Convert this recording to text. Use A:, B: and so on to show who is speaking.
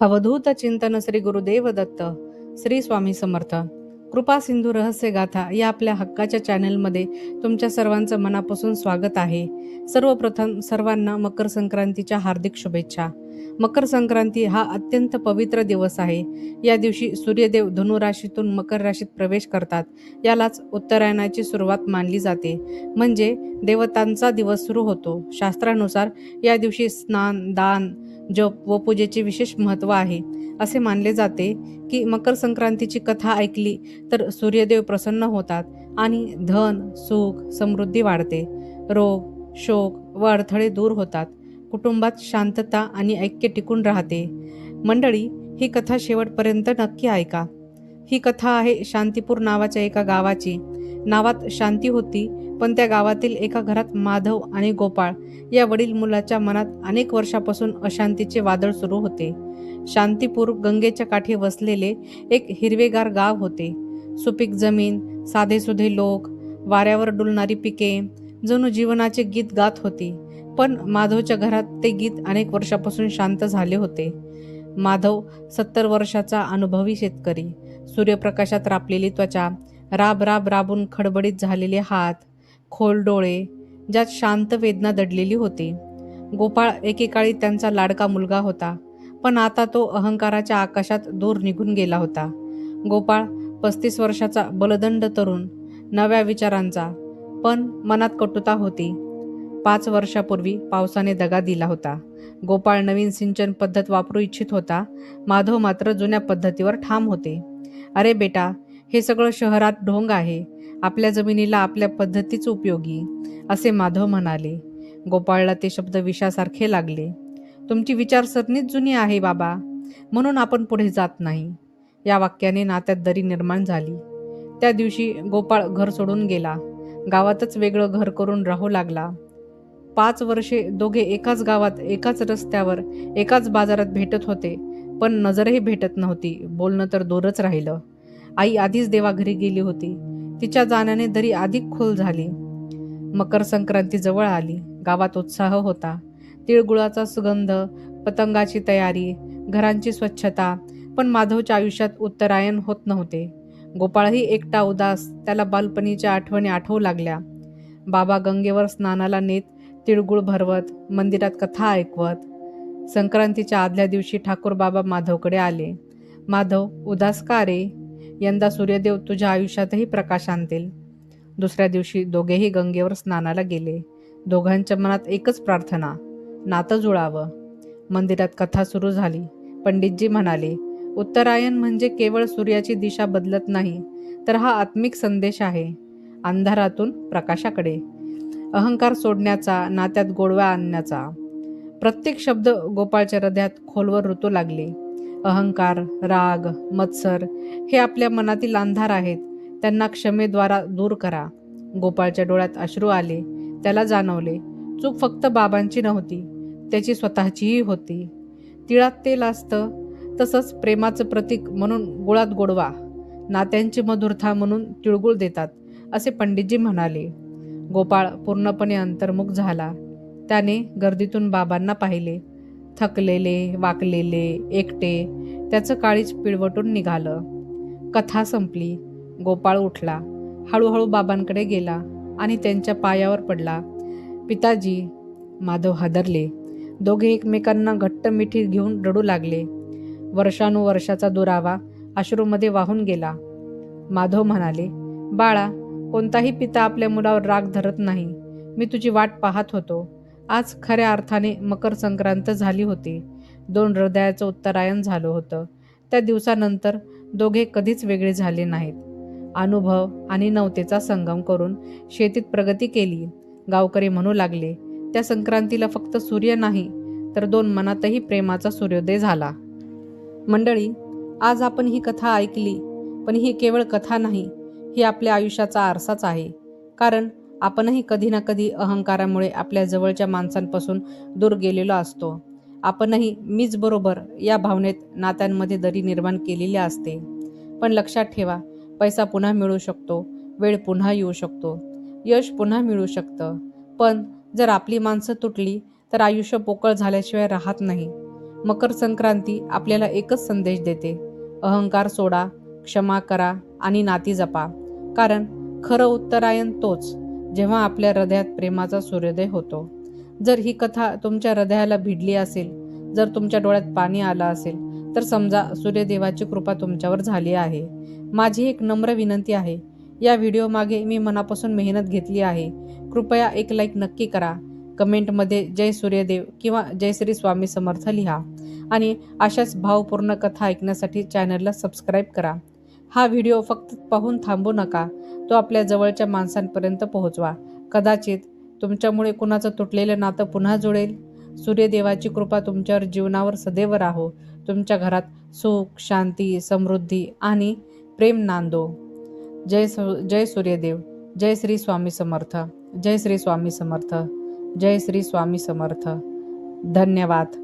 A: अवधूत चिंतन श्री गुरुदेव दत्त श्री स्वामी समर्थ. कृपा सिंधू रहस्य गाथा या आपल्या हक्काच्या चॅनलमध्ये तुमच्या सर्वांचं मनापासून स्वागत आहे. सर्वप्रथम सर्वांना मकर संक्रांतीच्या हार्दिक शुभेच्छा. मकर संक्रांती हा अत्यंत पवित्र दिवस आहे. या दिवशी सूर्यदेव धनुराशीतून मकर राशीत प्रवेश करतात. यालाच उत्तरायणाची सुरुवात मानली जाते. म्हणजे देवतांचा दिवस सुरू होतो. शास्त्रानुसार या दिवशी स्नान दान जप व पूजेचे विशेष महत्त्व आहे असे मानले जाते की मकर संक्रांतीची कथा ऐकली तर सूर्यदेव प्रसन्न होतात आणि धन सुख समृद्धी वाढते. रोग शोक व अडथळे दूर होतात. कुटुंबात शांतता आणि ऐक्य टिकून राहते. मंडळी ही कथा शेवटपर्यंत नक्की ऐका. ही कथा आहे शांतीपूर नावाच्या एका गावाची. नावात शांती होती पण त्या गावातील एका घरात माधव आणि गोपाळ या वडील मुलाच्या मनात अनेक वर्षापासून अशांतीचे वादळ सुरू होते. शांतीपूर गंगेच्या काठी वसलेले एक हिरवेगार गाव होते. सुपीक जमीन साधेसुधे लोक वाऱ्यावर डुलणारी पिके जणू जीवनाचे गीत गात होती. पण माधवच्या घरात ते गीत अनेक वर्षापासून शांत झाले होते. माधव सत्तर वर्षाचा अनुभवी शेतकरी. सूर्यप्रकाशात रापलेली त्वचा राब राब राबून खडबडीत झालेले हात खोल डोळे ज्यात शांत वेदना दडलेली होती. गोपाळ एकेकाळी त्यांचा लाडका मुलगा होता पण आता तो अहंकाराच्या आकाशात दूर निघून गेला होता. गोपाळ पस्तीस वर्षाचा बलदंड तरुण नव्या विचारांचा पण मनात कटुता होती. पाच वर्षापूर्वी पावसाने दगा दिला होता. गोपाळ नवीन सिंचन पद्धत वापरू इच्छित होता. माधव मात्र जुन्या पद्धतीवर ठाम होते. अरे बेटा हे सगळं शहरात ढोंग आहे. आपल्या जमिनीला आपल्या पद्धतीच उपयोगी असे माधव म्हणाले. गोपाळला ते शब्द विषासारखे लागले. तुमची विचारसरणीच जुनी आहे बाबा. म्हणून आपण पुढे जात नाही. या वाक्याने नात्यात दरी निर्माण झाली. त्या दिवशी गोपाळ घर सोडून गेला. गावातच वेगळं घर करून राहू लागला. पाच वर्षे दोघे एकाच गावात एकाच रस्त्यावर एकाच बाजारात भेटत होते पण नजरही भेटत नव्हती. बोलणं तर दूरच राहिलं. आई आधीच देवाघरी गेली होती. तिच्या जाण्याने दरी अधिक खोल झाली. मकर संक्रांती जवळ आली. गावात उत्साह होता. तिळगुळाचा सुगंध पतंगाची तयारी घरांची स्वच्छता पण माधवच्या आयुष्यात उत्तरायण होत नव्हते. गोपाळही एकटा उदास त्याला बालपणीच्या आठवणी आठवू लागल्या. बाबा गंगेवर स्नानाला नेत तिळगुळ भरवत मंदिरात कथा ऐकवत. संक्रांतीच्या आदल्या दिवशी ठाकूर बाबा माधवकडे आले. माधव उदास का रे? यंदा सूर्यदेव तुझ्या आयुष्यातही प्रकाश आणतील. दुसऱ्या दिवशी दोघेही गंगेवर स्नानाला गेले. दोघांच्या मनात एकच प्रार्थना नातं जुळावं. मंदिरात कथा सुरू झाली. पंडितजी म्हणाले उत्तरायण म्हणजे केवळ सूर्याची दिशा बदलत नाही तर हा आत्मिक संदेश आहे अंधारातून प्रकाशाकडे. अहंकार सोडण्याचा नात्यात गोडवा आणण्याचा. प्रत्येक शब्द गोपाळच्या हृदयात खोलवर ऋतू लागले. अहंकार राग मत्सर हे आपल्या मनातील अंधार आहेत. त्यांना क्षमेद्वारा दूर करा. गोपाळच्या डोळ्यात अश्रू आले. त्याला जाणवले चूक फक्त बाबांची नव्हती त्याची स्वतःचीही होती. तिळात तेल असतं तसंच प्रेमाचं प्रतीक म्हणून गुळात गोडवा. नात्यांची मधुरता म्हणून तिळगुळ देतात असे पंडितजी म्हणाले. गोपाळ पूर्णपणे अंतर्मुख झाला. त्याने गर्दीतून बाबांना पाहिले. थकलेले वाकलेले एकटे त्याचं काळीच पिळवटून निघालं. कथा संपली. गोपाळ उठला. हळूहळू बाबांकडे गेला आणि त्यांच्या पायावर पडला. पिताजी माधव हादरले. दोघे एकमेकांना घट्ट मिठी घेऊन रडू लागले. वर्षानुवर्षाचा दुरावा अश्रूमध्ये वाहून गेला. माधव म्हणाले बाळा कोणताही पिता आपल्या मुलावर राग धरत नाही. मी तुझी वाट पाहत होतो. आज खऱ्या अर्थाने मकर संक्रांत झाली होती. दोन हृदयाचं उत्तरायण झालं होतं. त्या दिवसानंतर दोघे कधीच वेगळे झाले नाहीत. अनुभव आणि नवतेचा संगम करून शेतीत प्रगती केली. गावकरी म्हणू लागले त्या संक्रांतीला फक्त सूर्य नाही तर दोन मनातही प्रेमाचा सूर्योदय झाला. मंडळी आज आपण ही कथा ऐकली पण ही केवळ कथा नाही ही आपल्या आयुष्याचा आरसाच आहे. कारण आपणही कधी ना कधी अहंकारामुळे आपल्या जवळच्या माणसांपासून दूर गेलेलो असतो. आपणही मीच बरोबर या भावनेत नात्यांमध्ये दरी निर्माण केलेली असते. पण लक्षात ठेवा पैसा पुन्हा मिळू शकतो वेळ पुन्हा येऊ शकतो यश पुन्हा मिळू शकतं. पण जर आपली माणसं तुटली तर आयुष्य पोकळ झाल्याशिवाय राहत नाही. मकर संक्रांती आपल्याला एकच संदेश देते. अहंकार सोडा क्षमा करा आणि नाती जपा. कारण खरं उत्तरायण तोच. जेव्हा आपल्या हृदयात प्रेमाचा सूर्योदय होतो. जर ही कथा तुमच्या हृदयाला भिडली असेल जर तुमच्या डोळ्यात पाणी आलं असेल तर समजा सूर्यदेवाची कृपा तुमच्यावर झाली आहे. माझी एक नम्र विनंती आहे. या व्हिडिओ मागे मी मनापासून मेहनत घेतली आहे. कृपया एक लाईक नक्की करा. कमेंटमध्ये जय सूर्यदेव किंवा जय श्री स्वामी समर्थ लिहा. आणि अशाच भावपूर्ण कथा ऐकण्यासाठी चॅनलला सबस्क्राईब करा. हा व्हिडिओ फक्त पाहून थांबू नका. तो आपल्या जवळच्या माणसांपर्यंत पोहोचवा. कदाचित तुमच्यामुळे कुणाचं तुटलेलं नातं पुन्हा जुळेल. सूर्यदेवाची कृपा तुमच्यावर जीवनावर सदैव राहो. तुमच्या घरात सुख शांती समृद्धी आणि प्रेम नांदो. जय सु जय सूर्यदेव. जय श्री स्वामी समर्थ. जय श्री स्वामी समर्थ. जय श्री स्वामी समर्थ. धन्यवाद.